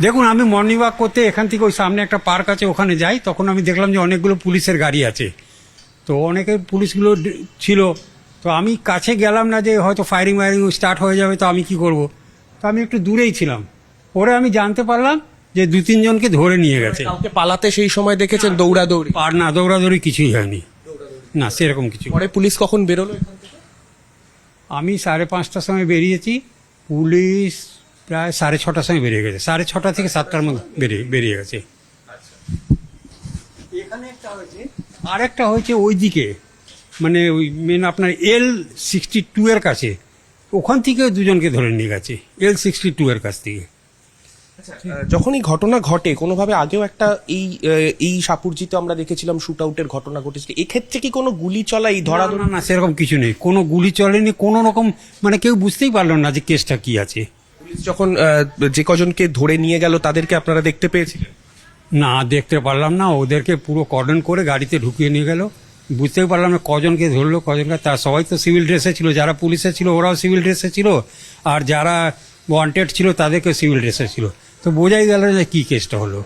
দেখুন আমি morning walk করতে এখান থেকে ওই সামনে একটা পার্ক আছে ওখানে যাই তখন আমি দেখলাম যে অনেকগুলো পুলিশের গাড়ি আছে। তো অনেকে পুলিশগুলো ছিল। তো আমি কাছে গেলাম না যে হয়তো ফায়ারিং ওয়ারিং স্টার্ট হয়ে যাবে তো আমি কি করব? তো আমি একটু দূরেই ছিলাম। পরে আমি জানতে পারলাম যে দু তিনজনকে ধরে নিয়ে গেছে। পালাতে সেই সময় দেখেছেন দৌড়াদৌড়ি? আর না দৌড়াদৌড়ি কিছুই হয়নি। না সেরকম কিছু পরে পুলিশ কখন বেরোলো আমি সাড়ে পাঁচটার সময় বেরিয়েছি। পুলিশ প্রায় সাড়ে ছটার সময় বেরিয়ে গেছে। সাড়ে ছটা থেকে সাতটার মধ্যে বেরিয়ে বেরিয়ে গেছে। এখানে একটা হয়েছে। আর একটা হয়েছে ওই দিকে মানে ওই মেন আপনার এল সিক্সটি টু এর কাছে। ওখান থেকে দুজনকে ধরে নিয়ে গেছে এল সিক্সটি টু এর কাছ থেকে। আহ, যখন এই ঘটনা ঘটে কোনোভাবে আগেও একটা এই এই সাপুরজিতে আমরা দেখেছিলাম শুট আউটের ঘটনা ঘটেছিল এক্ষেত্রে কি কোনো গুলি চলা এই ধরা না সেরকম কিছু নেই। কোনো গুলি চলেনি কোনো রকম মানে কেউ বুঝতেই পারল না যে কেসটা কি আছে। পুলিশ যখন যে কজনকে ধরে নিয়ে গেল, তাদেরকে আপনারা দেখতে পেয়েছিলেন? না, দেখতে পারলাম না। ওদেরকে পুরো কর্ডন করে গাড়িতে ঢুকিয়ে নিয়ে গেল। বুঝতেই পারলাম না কজনকে ধরলো, কজনকে তার সবাই তো সিভিল ড্রেসে ছিল। যারা পুলিশে ছিল, ওরাও সিভিল ড্রেসে ছিল। আর যারা ওয়ান্টেড ছিল তাদেরকে সিভিল ড্রেসে ছিল। তো বোঝাই গেল যে কী কেসটা হলো।